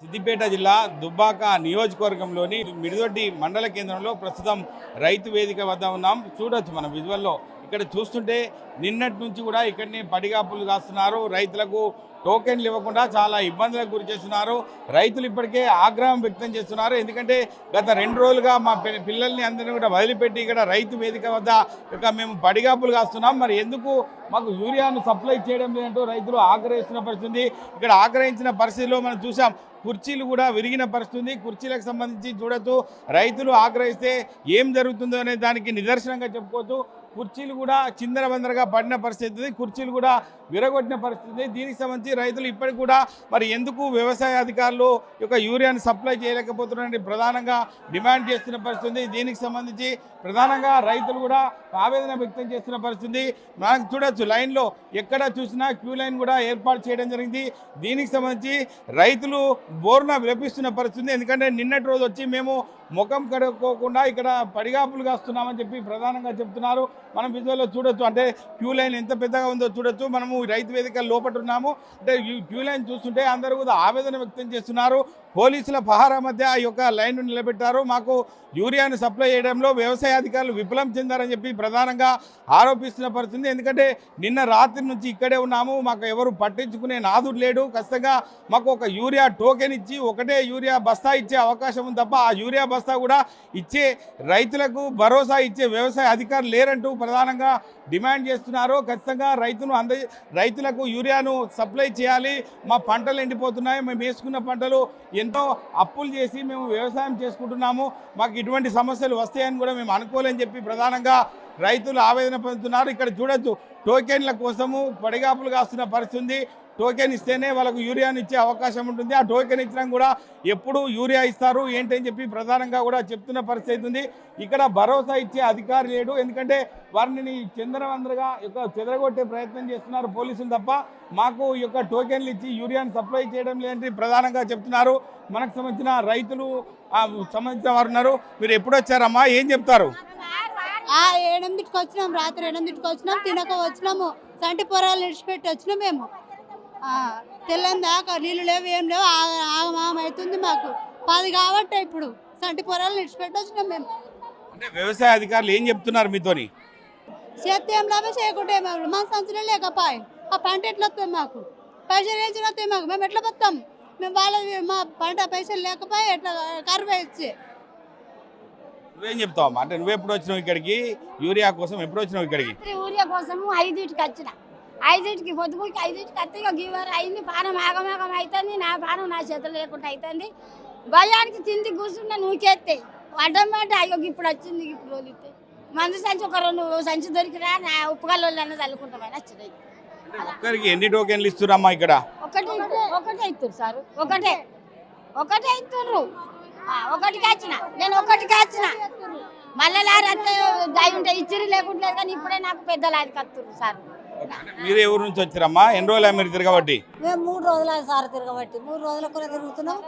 సిద్దిపేట జిల్లా దుబ్బాక నియోజకవర్గంలోని మిడిదొడ్డి మండల కేంద్రంలో ప్రస్తుతం రైతు వేదిక వద్ద ఉన్నాం. చూడొచ్చు మనం విజువల్లో ఇక్కడ చూస్తుంటే నిన్నటి నుంచి కూడా ఇక్కడనే పడిగాపులు కాస్తున్నారు. రైతులకు టోకెన్లు ఇవ్వకుండా చాలా ఇబ్బందులకు గురి చేస్తున్నారు. రైతులు ఇప్పటికే ఆగ్రహం వ్యక్తం చేస్తున్నారు. ఎందుకంటే గత రెండు రోజులుగా మా పిల్లల్ని అందరినీ కూడా వదిలిపెట్టి ఇక్కడ రైతు వేదిక వద్ద ఇక మేము పడిగాపులు కాస్తున్నాం. మరి ఎందుకు మాకు యూరియాను సప్లై చేయడం లేదంటూ రైతులు ఆగ్రహిస్తున్న పరిస్థితి. ఇక్కడ ఆగ్రహించిన పరిస్థితిలో మనం చూసాం కుర్చీలు కూడా విరిగిన పరిస్థితి. కుర్చీలకు సంబంధించి చూడొచ్చు రైతులు ఆగ్రహిస్తే ఏం జరుగుతుందో అనే దానికి నిదర్శనంగా చెప్పుకోవచ్చు కుర్చీలు కూడా చిందరబందరగా పడిన పరిస్థితి కుర్చీలు కూడా విరగొట్టిన పరిస్థితి. దీనికి సంబంధించి రైతులు ఇప్పటికి కూడా మరి ఎందుకు వ్యవసాయ అధికారులు యొక్క యూరియాను సప్లై చేయలేకపోతున్నారని ప్రధానంగా డిమాండ్ చేస్తున్న పరిస్థితి. దీనికి సంబంధించి ప్రధానంగా రైతులు కూడా ఆవేదన వ్యక్తం చేస్తున్న పరిస్థితి. ఉంది. మనకు చూడొచ్చు లైన్లో ఎక్కడ చూసినా క్యూ లైన్ కూడా ఏర్పాటు చేయడం జరిగింది. దీనికి సంబంధించి రైతులు బోర్న విలపిస్తున్న పరిస్థితి. ఎందుకంటే నిన్నటి రోజు వచ్చి మేము ముఖం కడుక్కోకుండా ఇక్కడ పడిగాపులు కాస్తున్నామని చెప్పి ప్రధానంగా చెప్తున్నారు. మనం విజువల్లో చూడొచ్చు అంటే క్యూ లైన్ ఎంత పెద్దగా ఉందో చూడొచ్చు. మనము రైతు వేదిక లోపల ఉన్నాము అంటే ఈ క్యూ లైన్ చూస్తుంటే అందరూ కూడా ఆవేదన వ్యక్తం చేస్తున్నారు. పోలీసుల పహారా మధ్య ఈ యొక్క లైన్ నిలబెట్టారు. మాకు యూరియాను సప్లై చేయడంలో వ్యవసాయ అధికారులు విఫలం చెందారని చెప్పి ప్రధానంగా ఆరోపిస్తున్న పరిస్థితి. ఎందుకంటే నిన్న రాత్రి నుంచి ఇక్కడే ఉన్నాము. మాకు ఎవరు పట్టించుకునే నాదుడు లేడు. ఖచ్చితంగా మాకు ఒక యూరియా టోకెన్ ఇచ్చి ఒకటే యూరియా బస్తా ఇచ్చే అవకాశం ఉంది తప్ప ఆ యూరియా బస్తా కూడా ఇచ్చే రైతులకు భరోసా ఇచ్చే వ్యవసాయ అధికారులు లేరంటూ ప్రధానంగా డిమాండ్ చేస్తున్నారు ఖచ్చితంగా రైతును అంద రైతులకు యూరియాను సప్లై చేయాలి. మా పంటలు ఎండిపోతున్నాయి. మేము వేసుకున్న పంటలు ఎంతో అప్పులు చేసి మేము వ్యవసాయం చేసుకుంటున్నాము. మాకు ఇటువంటి సమస్యలు వస్తాయని కూడా మేము అనుకోలేని చెప్పి ప్రధానంగా రైతులు ఆవేదన పొందుతున్నారు. ఇక్కడ చూడొచ్చు టోకెన్ల కోసము పడిగాపులు కాస్తున్న పరిస్థితి ఉంది. టోకెన్ ఇస్తేనే వాళ్ళకు యూరియాని ఇచ్చే అవకాశం ఉంటుంది. ఆ టోకెన్ ఇచ్చినా కూడా ఎప్పుడు యూరియా ఇస్తారు ఏంటని చెప్పి ప్రధానంగా కూడా చెప్తున్న పరిస్థితి ఉంది. ఇక్కడ భరోసా ఇచ్చే అధికారి లేడు. ఎందుకంటే వారిని చందరవందరగా యొక్క చెదరగొట్టే ప్రయత్నం చేస్తున్నారు పోలీసులు తప్ప. మాకు ఈ యొక్క టోకెన్లు ఇచ్చి యూరియాను సప్లై చేయడం లేదని ప్రధానంగా చెప్తున్నారు. మనకు సంబంధించిన రైతులు సంబంధించిన వారు ఉన్నారు. మీరు ఎప్పుడు వచ్చారమ్మా? ఏం చెప్తారు? ఆ వచ్చినాం రాత్రి ఎనిమిదికి వచ్చినాం తినక వచ్చినాము. సంటి పొరాలు విడిచిపెట్టి వచ్చినాం మేము. తెల్లని దాకా నీళ్ళు లేవు ఏం లేవు ఆగ- ఆగమాగం అవుతుంది మాకు. పది కాబట్టి ఇప్పుడు సంటి పొరాలు విడిచిపెట్టి వచ్చినాం మేము. అంటే వ్యవసాయ అధికారులు ఏం చెప్తున్నారు మీతోని? చేస్తే ఏం లాభం చేయకుంటే ఏం లాభం? మా సంచులే లేకపోయి ఆ పంట ఎట్లా వస్తుంది మాకు? పైసలు వేసి వస్తాయి మాకు. మేము ఎట్లా పోతాం? మేము వాళ్ళ మా పంట పైసలు లేకపోయి ఎట్లా కరువు ఇచ్చి నువ్వేం చెప్తావమ్మా? అంటే నువ్వు ఎప్పుడు వచ్చినావు ఇక్కడికి? యూరియా కోసం ఎప్పుడు వచ్చినావు ఇక్కడికి? ఊరియా కోసము ఐదింటికి వచ్చిన. ఐదింటికి పొద్దుగుకి ఐదింటికి ఇక గీవర్ అయింది. పానం ఆగమాగం అవుతుంది నా పానం నా చేతులు లేకుండా అవుతుంది భయానికి తింది కూర్చున్నా నూకేస్తే వడ్డమాట అయ్యో ఇప్పుడు వచ్చింది ఇప్పుడు వదిలితే. మందు సంచి ఒక రెండు సంచి దొరికినా నా ఉప్పుగల్లో చల్లుకుంటామని వచ్చినాయి. అంటే ఒక్కరికి ఎన్ని టోకెన్లు ఇక్కడ? ఒకటి ఒకటే ఇస్తారు సార్. ఒకటే. ఒకటే ఇస్తుర్రు ఆ, ఒకటి కాచిన. నేను ఒకటి కాచిన. మళ్ళీ లారీ వస్తే దాయి ఉంటే ఇచ్చిరి లేకుంటే కానీ ఇప్పుడే నాకు పెద్ద లారీ కత్తుర్రు సార్. మీరు ఎవరి నుంచి వచ్చారమ్మా? ఎన్ని రోజులు మీరు తిరగబట్టి? మేము మూడు రోజులు సార్ తిరగబట్టి. మూడు రోజుల కూడా తిరుగుతున్నాం.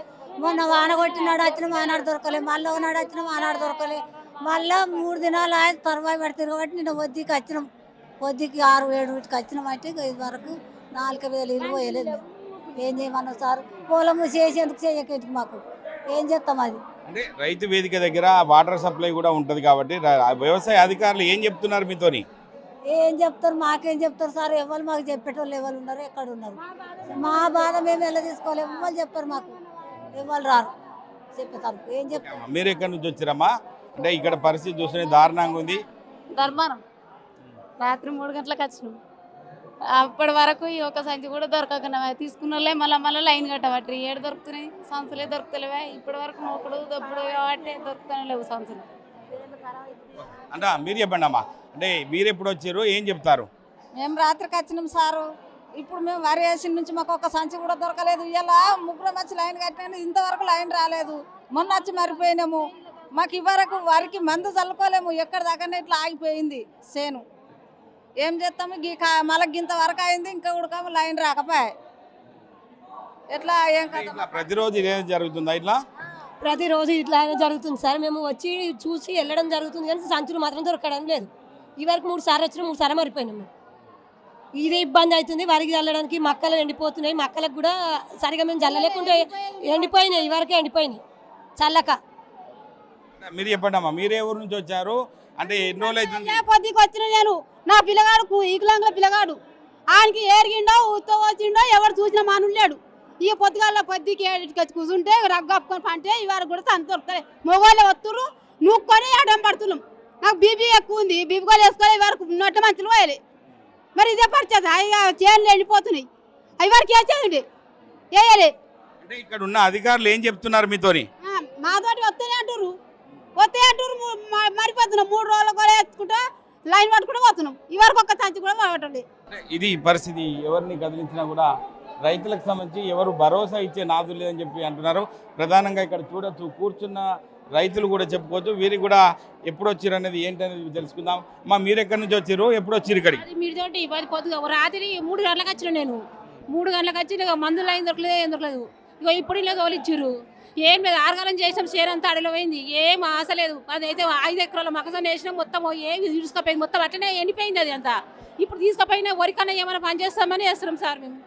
మొన్న వాన కొట్టినాడు వచ్చినాం ఆనాడు దొరకలే. మళ్ళీ ఒకనాడు వచ్చినాం ఆనాడు దొరకలే. మళ్ళీ మూడు దినాలు ఆయన తర్వాత పెట్టి తిరగబట్టి నిన్న వద్దికి వచ్చినాం. వద్దికి ఆరు ఏడు వీటికి వచ్చినాం అంటే ఇది వరకు నాలుగు వేలు ఇల్లు పోయలేదు. ఏం చేయమన్నాం సార్? పొలము చేసేందుకు చేయకేందుకు మాకు? ఏం చేస్తాం అది? అంటే రైతు వేదిక దగ్గర వాటర్ సప్లై కూడా ఉంటుంది కాబట్టి వ్యవసాయ అధికారులు ఏం చెప్తున్నారు మీతోని? ఏం చెప్తారు? మాకేం చెప్తారు సార్? ఎవరు మాకు చెప్పేటోళ్ళు ఎవరు ఉన్నారు? ఎక్కడ ఉన్నారు మా బాధ మేము ఎలా తీసుకోలేము ఎవరు చెప్పారు మాకు? ఎవరు రారు. చెప్పేతారు ఏం చెప్తారు? మీరు ఎక్కడి నుంచి వచ్చారమ్మా? అంటే ఇక్కడ పరిస్థితి చూస్తే దారుణంగా ఉంది. ధర్మారం. రాత్రి మూడు గంటలకు వచ్చినాం. అప్పటి వరకు ఈ ఒక సంచి కూడా దొరకకుండా తీసుకున్న వాళ్ళే మళ్ళీ మళ్ళీ లైన్ కట్టబట్టి ఏడు దొరుకుతున్నాయి సంచులే దొరుకుతలేవా? ఇప్పటి వరకు నూకుడు దప్పుడు కాబట్టి దొరుకుతూనే లేవు సంచులు. అంటే మీరు చెప్పండి అమ్మా. అంటే మీరు ఎప్పుడు వచ్చారు? ఏం చెప్తారు? మేము రాత్రికి వచ్చినాం సారు. ఇప్పుడు మేము వరి వేసిన నుంచి మాకు ఒక సంచి కూడా దొరకలేదు. ఇలా ముగ్గురం వచ్చి లైన్ కట్టినాను ఇంతవరకు లైన్ రాలేదు. మొన్న వచ్చి మరిపోయినాము. మాకు ఇవరకు వరికి మందు చల్లుకోలేము. ఎక్కడ దగ్గరనే ఇట్లా ఆగిపోయింది సేను. ఏం చేస్తాము? గీ కా- మళ్ళీ గింత వరకు అయింది. ఇంకా ఉడకము లైన్ రాకపోయా. ఎట్లా ఏం కదా ప్రతిరోజు ఇదే జరుగుతుందా ఇట్లా? ప్రతిరోజు ఇట్లానే జరుగుతుంది సార్. మేము వచ్చి చూసి వెళ్ళడం జరుగుతుంది కానీ సంచులు మాత్రం దొరకడం లేదు. ఈ వరకు మూడు సార్లు వచ్చినా మూడు సార్లు మరిపోయినాం మేము. ఇదే ఇబ్బంది అవుతుంది. వరికి చల్లడానికి మక్కలు ఎండిపోతున్నాయి. మక్కలకు కూడా సరిగా మేము చల్లలేకుంటే ఎండిపోయినాయి. వరకే ఎండిపోయినాయి. చల్లక. మీరు చెప్పండి అమ్మా. మీరే ఊరు నుంచి వచ్చారు. అంటే ఎన్ని రోజులు అవుతుంది? ఏ పొద్దుకి వచ్చిన నేను. నా పిల్లగాడు ఈకులంగా పిల్లగాడు. ఆయనకి ఏరిగిండో ఉత్త వచ్చిండో ఎవరు చూసిన మాను లేడు. ఈ పొద్దుగాల పొద్దుకి ఏడింటికి వచ్చి కూర్చుంటే రగ్గు కప్పుకొని పంటే ఇవాళ కూడా దొరుకుతాయి మొగోళ్ళు వస్తురు నూక్కొని అడం పడుతున్నాం? నాకు బీపీ ఎక్కువ ఉంది బీపీ కూడా వేసుకొని ఇవరకు నొట్ట మంచులు పోయాలి. మరి ఇదే పరిచయం అవి చేనులు ఎండిపోతున్నాయి. అవి వరకు వేసేది వేయాలి. ఇక్కడ ఉన్న అధికారులు ఏం చెప్తున్నారు మీతోని? ఆ, మాతోటి వస్తేనే అంటారు వస్తే అంటారు మరిపోతున్నాం. మూడు రోజులు కూడా వేసుకుంటా లైన్ పట్టుకుంటూ పోతున్నాం. ఇవరకు ఒక్క సంచి కూడా పట్టండి అంటే ఇది పరిస్థితి ఎవరిని కదిలించినా కూడా రైతులకు సంబంధించి ఎవరు భరోసా ఇచ్చే నాదు లేదని చెప్పి అంటున్నారు. ప్రధానంగా ఇక్కడ చూడొచ్చు కూర్చున్న రైతులు కూడా చెప్పుకోవచ్చు. వీరికి కూడా ఎప్పుడు వచ్చారు అనేది ఏంటనేది తెలుసుకుందాం. మా మీరు ఎక్కడి నుంచి వచ్చారు? ఎప్పుడు వచ్చారు ఇక్కడికి? మీరు పది రాత్రి మూడు గంటలకు వచ్చిన నేను. మూడు గంటలకు వచ్చి మందులు అయిన దొరకలేదు ఏం దొరకలేదు. ఇక ఇప్పుడు ఇలా తోలిచ్చారు. ఏం లేదు ఆరుగాలం చేసాం అంతా అడలో పోయింది. ఏం ఆశ లేదు. అదైతే ఐదు ఎకరాల మొక్కజొన్న వేసినాం మొత్తం ఏమి తీసుకుపోయింది మొత్తం అట్లనే ఎండిపోయింది అది అంతా. ఇప్పుడు తీసుకుపోయినా వరికన్నా ఏమైనా పని చేస్తామని వేస్తున్నాం సార్ మేము.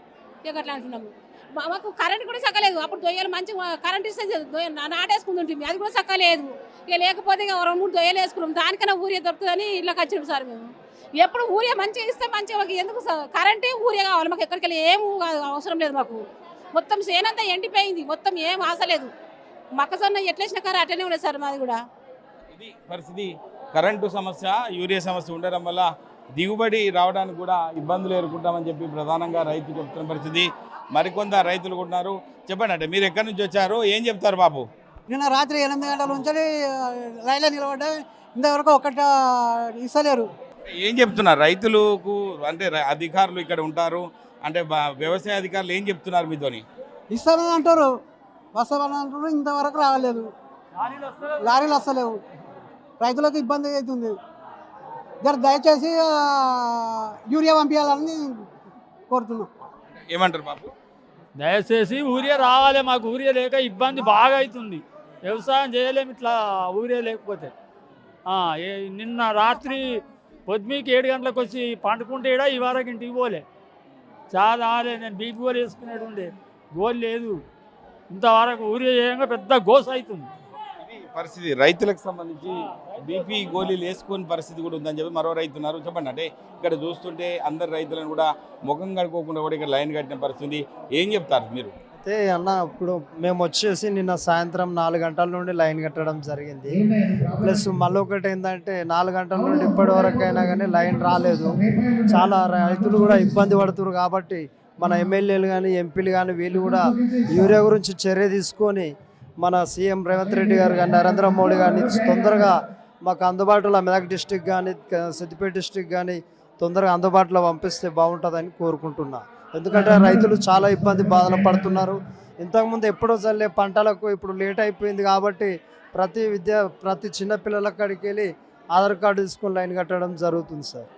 ఇక అట్లా అంటున్నాము. మా- మాకు కరెంట్ కూడా సక్కలేదు అప్పుడు దొయ్యలు మంచిగా కరెంట్ ఇస్తే దొయ్య- నా- అది కూడా సక్కలేదు ఇక లేకపోతే ఇక రెండు మూడు దొయ్యలు వేసుకున్నాం. దానికన్నా ఊరే దొరుకుతుందని ఇళ్ళకి వచ్చినాం సార్ మేము. ఎప్పుడు ఊరే మంచిగా ఇస్తే మంచిగా ఎందుకు కరెంటే ఊరే కావాలి. మాకు ఎక్కడికి వెళ్ళి ఏం అవసరం లేదు మాకు. మొత్తం సేనంతా ఎండిపోయింది. మొత్తం ఏం ఆశ లేదు. ఎట్లేసిన కర్ర అట్లనే ఉండేది సార్ మాది కూడా. ఇది పరిస్థితి. కరెంటు సమస్య యూరియా సమస్య ఉండడం వల్ల దిగుబడి రావడానికి కూడా ఇబ్బందులు ఎదుర్కొంటామని చెప్పి ప్రధానంగా రైతు చెప్తున్న పరిస్థితి. మరికొంత రైతులు ఉన్నారు. చెప్పండి అంటే మీరు ఎక్కడి నుంచి వచ్చారు? ఏం చెప్తారు బాబు? నిన్న రాత్రి ఎనిమిది గంటల నుంచి రైల్లో నిలబడ్డా. ఇంతవరకు ఒక్కట ఇస్తలేరు. ఏం చెప్తున్నారు? రైతులకు అంటే అధికారులు ఇక్కడ ఉంటారు. అంటే వ్యవసాయ అధికారులు ఏం చెప్తున్నారు మీతోని? ఇస్తామని అంటారు. వస్తామని అంటారు. ఇంతవరకు రాలేదు. లారీలు వస్తలేవు. రైతులకు ఇబ్బంది అవుతుంది. జర దయచేసి యూరియా పంపించాలని కోరుతున్నాం. ఏమంటారు బాబు? దయచేసి ఊరియా రావాలి మాకు ఊరియా లేక ఇబ్బంది బాగా అవుతుంది. వ్యవసాయం చేయలేము ఇట్లా ఊరియా లేకపోతే. నిన్న రాత్రి పొద్దుమీకి ఏడు గంటలకు వచ్చి పండుకుంటే ఈడ ఈ వరకు ఇంటికి పోలే. చాలా ఆలే నేను బీపీ గోలు వేసుకునేది ఉండే గోలు లేదు. ఇంతవరకు ఊరియా చేయంగా పెద్ద గోస అవుతుంది. పరిస్థితి. రైతులకు సంబంధించి బీపీ గోళీలు వేసుకుని పరిస్థితి కూడా ఉందని చెప్పి మరో రైతు ఉన్నారు. చెప్పండి అంటే ఇక్కడ చూస్తుంటే అందరు రైతులను కూడా ముఖం కడుకోకుండా కూడా ఇక్కడ లైన్ కట్టిన పరిస్థితి ఏం చెప్తారు మీరు? అయితే అన్న ఇప్పుడు మేము వచ్చేసి నిన్న సాయంత్రం నాలుగు గంటల నుండి లైన్ కట్టడం జరిగింది. ప్లస్ మళ్ళీ ఒకటి ఏంటంటే నాలుగు గంటల నుండి ఇప్పటి వరకు అయినా కానీ లైన్ రాలేదు. చాలా రైతులు కూడా ఇబ్బంది పడుతున్నారు కాబట్టి మన ఎమ్మెల్యేలు కానీ ఎంపీలు కానీ వీళ్ళు కూడా యూరియా గురించి చర్య తీసుకొని మన సీఎం రేవంత్ రెడ్డి గారు కానీ నరేంద్ర మోడీ కానీ తొందరగా మాకు అందుబాటులో మెదక్ డిస్టిక్ కానీ సిద్దిపేట డిస్టిక్ కానీ తొందరగా అందుబాటులో పంపిస్తే బాగుంటుందని కోరుకుంటున్నా. ఎందుకంటే రైతులు చాలా ఇబ్బంది బాధలు పడుతున్నారు. ఇంతకుముందు ఎప్పుడో చల్లే పంటలకు ఇప్పుడు లేట్ అయిపోయింది కాబట్టి ప్రతి విద్య ప్రతి చిన్న పిల్లల కాడికి వెళ్ళి ఆధార్ కార్డు తీసుకొని లైన్ కట్టడం జరుగుతుంది సార్.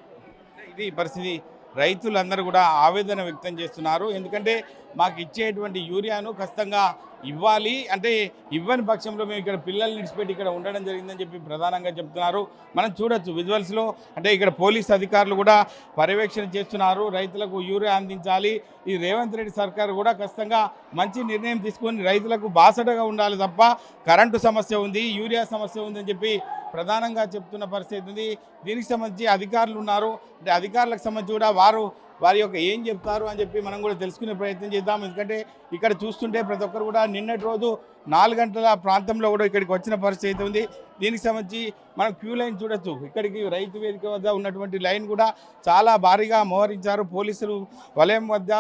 ఇది పరిస్థితి. రైతులందరూ కూడా ఆవేదన వ్యక్తం చేస్తున్నారు. ఎందుకంటే మాకు ఇచ్చేటువంటి యూరియాను ఖచ్చితంగా ఇవ్వాలి. అంటే ఇవ్వని పక్షంలో మేము ఇక్కడ పిల్లల్ని విడిచిపెట్టి ఇక్కడ ఉండడం జరిగిందని చెప్పి ప్రధానంగా చెప్తున్నారు. మనం చూడొచ్చు విజువల్స్లో అంటే ఇక్కడ పోలీస్ అధికారులు కూడా పర్యవేక్షణ చేస్తున్నారు. రైతులకు యూరియా అందించాలి. ఈ రేవంత్ రెడ్డి సర్కార్ కూడా ఖచ్చితంగా మంచి నిర్ణయం తీసుకొని రైతులకు బాసటగా ఉండాలి తప్ప కరెంటు సమస్య ఉంది యూరియా సమస్య ఉందని చెప్పి ప్రధానంగా చెప్తున్న పరిస్థితి ఉంది. దీనికి సంబంధించి అధికారులు ఉన్నారు. అంటే అధికారులకు సంబంధించి కూడా వారు వారి యొక్క ఏం చెప్తారు అని చెప్పి మనం కూడా తెలుసుకునే ప్రయత్నం చేద్దాం. ఎందుకంటే ఇక్కడ చూస్తుంటే ప్రతి ఒక్కరు కూడా నిన్నటి రోజు నాలుగు గంటల ప్రాంతంలో కూడా ఇక్కడికి వచ్చిన పరిస్థితి అయితే ఉంది. దీనికి సంబంధించి మనం క్యూ లైన్ చూడొచ్చు. ఇక్కడికి రైతు వేదిక వద్ద ఉన్నటువంటి లైన్ కూడా చాలా భారీగా మోహరించారు. పోలీసులు వలయం వద్ద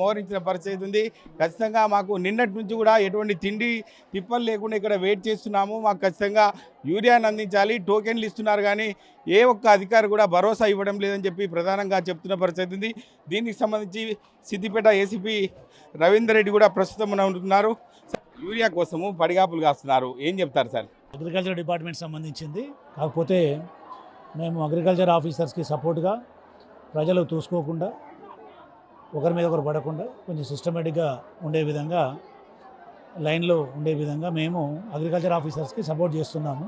మోహరించిన పరిస్థితి ఉంది. ఖచ్చితంగా మాకు నిన్నటి నుంచి కూడా ఎటువంటి తిండి తిప్పలు లేకుండా ఇక్కడ వెయిట్ చేస్తున్నాము. మాకు ఖచ్చితంగా యూరియాను అందించాలి టోకెన్లు ఇస్తున్నారు కానీ ఏ ఒక్క అధికారి కూడా భరోసా ఇవ్వడం లేదని చెప్పి ప్రధానంగా చెప్తున్న పరిస్థితి ఉంది. దీనికి సంబంధించి సిద్దిపేట ఏసీపీ రవీందర్ రెడ్డి కూడా ప్రస్తుతం మన ఉంటున్నారు యూరియా కోసము పడిగాపులు కాస్తున్నారు. ఏం చెప్తారు సార్? అగ్రికల్చర్ డిపార్ట్మెంట్ సంబంధించింది. కాకపోతే మేము అగ్రికల్చర్ ఆఫీసర్స్కి సపోర్ట్గా ప్రజలు చూసుకోకుండా ఒకరి మీద ఒకరు పడకుండా కొంచెం సిస్టమేటిక్గా ఉండే విధంగా లైన్లో ఉండే విధంగా మేము అగ్రికల్చర్ ఆఫీసర్స్కి సపోర్ట్ చేస్తున్నాము.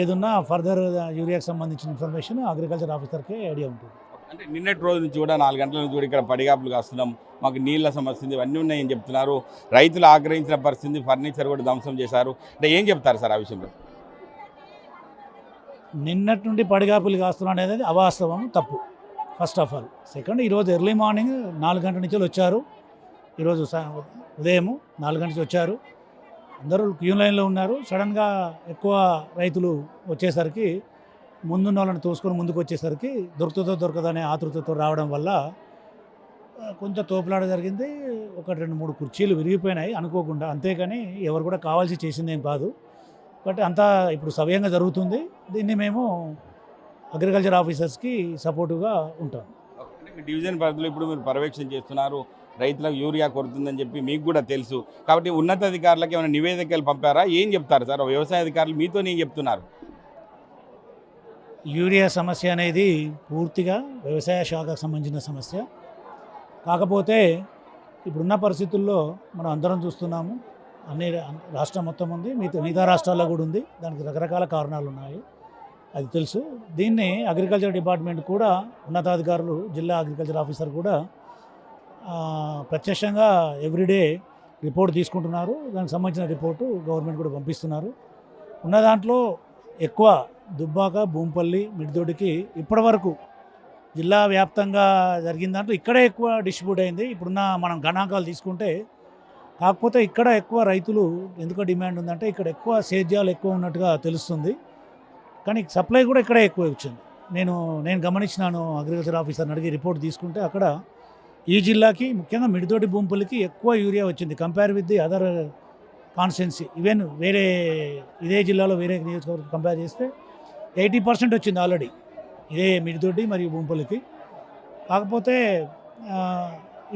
ఏదున్నా ఫర్దర్ యూరియాకి సంబంధించిన ఇన్ఫర్మేషన్ అగ్రికల్చర్ ఆఫీసర్కే ఐడియా ఉంటుంది. అంటే నిన్నటి రోజు నుంచి కూడా నాలుగు గంటల నుంచి కూడా ఇక్కడ పడిగాపులు కాస్తున్నాం. మాకు నీళ్ళ సమస్య ఉంది ఇవన్నీ ఉన్నాయని చెప్తున్నారు. రైతులు ఆగ్రహించిన పరిస్థితి ఫర్నిచర్ కూడా ధ్వంసం చేశారు. అంటే ఏం చెప్తారు సార్ ఆ విషయంలో? నిన్నటి నుండి పడిగాపులు కాస్తున్నాం అనేది అవాస్తవం తప్పు. ఫస్ట్ ఆఫ్ ఆల్ సెకండ్ ఈరోజు ఎర్లీ మార్నింగ్ నాలుగు గంటల నుంచి వచ్చారు. ఈరోజు ఉదయము ఉదయం నాలుగు గంటల నుంచి వచ్చారు. అందరూ క్యూ లైన్లో ఉన్నారు. సడన్గా ఎక్కువ రైతులు వచ్చేసరికి ముందున్న వాళ్ళని తోసుకొని ముందుకు వచ్చేసరికి దొరుకుతుందో దొరకదనే ఆతృతతో రావడం వల్ల కొంచెం తోపులాడ జరిగింది. ఒక రెండు మూడు కుర్చీలు విరిగిపోయినాయి అనుకోకుండా. అంతేకాని ఎవరు కూడా కావాల్సి చేసిందేం కాదు. బట్ అంతా ఇప్పుడు సవ్యంగా జరుగుతుంది. దీన్ని మేము అగ్రికల్చర్ ఆఫీసర్స్కి సపోర్టుగా ఉంటాం. డివిజన్ పరిధిలో ఇప్పుడు మీరు పర్యవేక్షణ చేస్తున్నారు. రైతులకు యూరియా కొడుతుందని చెప్పి మీకు కూడా తెలుసు. కాబట్టి ఉన్నతాధికారులకు ఏమైనా నివేదికలు పంపారా? ఏం చెప్తారు సార్? వ్యవసాయ అధికారులు మీతో ఏం చెప్తున్నారు? యూరియా సమస్య అనేది పూర్తిగా వ్యవసాయ శాఖకు సంబంధించిన సమస్య. కాకపోతే ఇప్పుడున్న పరిస్థితుల్లో మనం అందరం చూస్తున్నాము అన్ని రా- రాష్ట్రం మొత్తం ఉంది మిగతా మిగతా రాష్ట్రాల్లో కూడా ఉంది దానికి రకరకాల కారణాలు ఉన్నాయి అది తెలుసు. దీన్ని అగ్రికల్చర్ డిపార్ట్మెంట్ కూడా ఉన్నతాధికారులు జిల్లా అగ్రికల్చర్ ఆఫీసర్ కూడా ప్రత్యక్షంగా ఎవ్రీడే రిపోర్ట్ తీసుకుంటున్నారు దానికి సంబంధించిన రిపోర్టు గవర్నమెంట్ కూడా పంపిస్తున్నారు. ఉన్న దాంట్లో ఎక్కువ దుబ్బాక భూంపల్లి మిడిదొడికి ఇప్పటి వరకు జిల్లా వ్యాప్తంగా జరిగిన దాంట్లో ఇక్కడే ఎక్కువ డిస్ట్రిబ్యూట్ అయింది. ఇప్పుడున్న మనం గణాంకాలు తీసుకుంటే కాకపోతే ఇక్కడ ఎక్కువ రైతులు ఎందుకు డిమాండ్ ఉందంటే ఇక్కడ ఎక్కువ సేద్యాలు ఎక్కువ ఉన్నట్టుగా తెలుస్తుంది. కానీ సప్లై కూడా ఇక్కడే ఎక్కువ వచ్చింది. నేను నేను గమనించినాను అగ్రికల్చర్ ఆఫీసర్ని అడిగి రిపోర్ట్ తీసుకుంటే అక్కడ ఈ జిల్లాకి ముఖ్యంగా మిడితోటి భూంపులకి ఎక్కువ యూరియా వచ్చింది. Compare with the other constituency even వేరే ఇదే జిల్లాలో వేరే నియోజకవర్గం కంపేర్ చేస్తే ఎయిటీ పర్సెంట్ వచ్చింది ఆల్రెడీ. ఇదే మిడితోటి మరియు భూంపల్లికి. కాకపోతే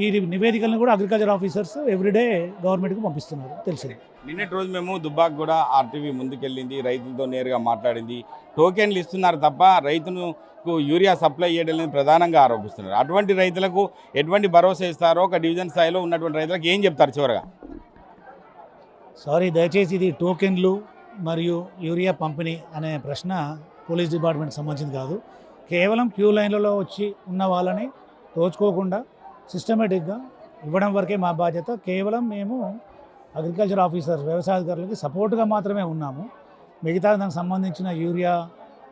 ఈ నివేదికలను కూడా అగ్రికల్చర్ ఆఫీసర్స్ ఎవ్రీడే గవర్నమెంట్కి పంపిస్తున్నారు. తెలిసింది. నిన్నటి రోజు మేము దుబ్బాక్ కూడా ఆర్టీవీ ముందుకెళ్ళింది రైతులతో నేరుగా మాట్లాడింది. టోకెన్లు ఇస్తున్నారు తప్ప రైతులకు యూరియా సప్లై చేయడం ప్రధానంగా ఆరోపిస్తున్నారు. అటువంటి రైతులకు ఎటువంటి భరోసా ఇస్తారో ఒక డివిజన్ స్థాయిలో ఉన్నటువంటి రైతులకు ఏం చెప్తారు చివరగా? సారీ దయచేసి ఇది టోకెన్లు మరియు యూరియా పంపిణీ అనే ప్రశ్న పోలీస్ డిపార్ట్మెంట్ సంబంధించింది కాదు. కేవలం క్యూ లైన్లలో వచ్చి ఉన్న వాళ్ళని తోచుకోకుండా సిస్టమేటిక్గా ఇవ్వడం వరకే మా బాధ్యత. కేవలం మేము అగ్రికల్చర్ ఆఫీసర్స్ వ్యవసాయదారులకి సపోర్ట్గా మాత్రమే ఉన్నాము. మిగతా దానికి సంబంధించిన యూరియా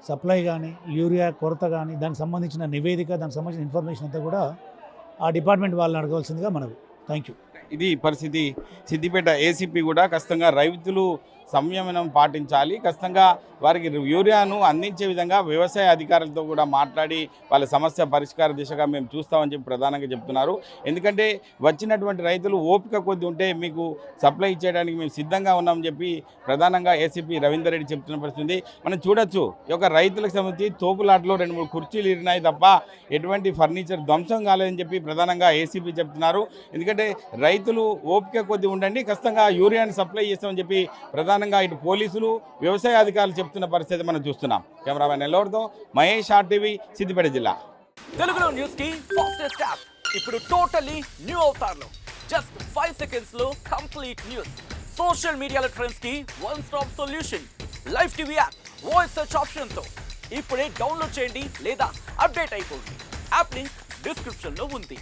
సప్లై కానీ యూరియా కొరత కానీ దానికి సంబంధించిన నివేదిక దానికి సంబంధించిన ఇన్ఫర్మేషన్ అంతా కూడా ఆ డిపార్ట్మెంట్ వాళ్ళని అడగవలసిందిగా మనవి. Thank you. ఇది పరిస్థితి. సిద్దిపేట ఏసీపీ కూడా ఖచ్చితంగా రైతులు సంయమనం పాటించాలి. ఖచ్చితంగా వారికి యూరియాను అందించే విధంగా వ్యవసాయ అధికారులతో కూడా మాట్లాడి వాళ్ళ సమస్య పరిష్కార దిశగా మేము చూస్తామని చెప్పి ప్రధానంగా చెప్తున్నారు. ఎందుకంటే వచ్చినటువంటి రైతులు ఓపిక కొద్ది ఉంటే మీకు సప్లై ఇచ్చేయడానికి మేము సిద్ధంగా ఉన్నామని చెప్పి ప్రధానంగా ఏసీపీ రవీందర్ రెడ్డి చెప్తున్న పరిస్థితి. మనం చూడొచ్చు ఈ యొక్క రైతులకు సంబంధించి తోపులాట్లో రెండు మూడు కుర్చీలు ఇరినాయి తప్ప ఎటువంటి ఫర్నిచర్ ధ్వంసం కాలేదని చెప్పి ప్రధానంగా ఏసీపీ చెప్తున్నారు. ఎందుకంటే రైతులు ఓపిక కొద్ది ఉండండి ఖచ్చితంగా యూరియాని సప్లై చేస్తామని చెప్పి ప్రధాన ప్రధానంగా ఇటు పోలీసులు వ్యవసాయ అధికారులు చెప్తున్న పరిస్థితి మనం చూస్తున్నాం. కెమెరామెన్ ఎల్లవరితో మహేష్ ఆర్టీవీ సిద్దిపేట జిల్లా. తెలుగులో న్యూస్కి ఫాస్టెస్ట్ యాప్ ఇప్పుడు టోటలీ న్యూ అవుతారు జస్ట్ ఫైవ్ సెకండ్స్లో కంప్లీట్ న్యూస్ సోషల్ మీడియాలో ట్రెండ్స్కి one stop solution live TV app voice search ఆప్షన్తో. ఇప్పుడే డౌన్లోడ్ చేయండి లేదా అప్డేట్ అయిపోండి. యాప్ లింక్ డిస్క్రిప్షన్లో ఉంది.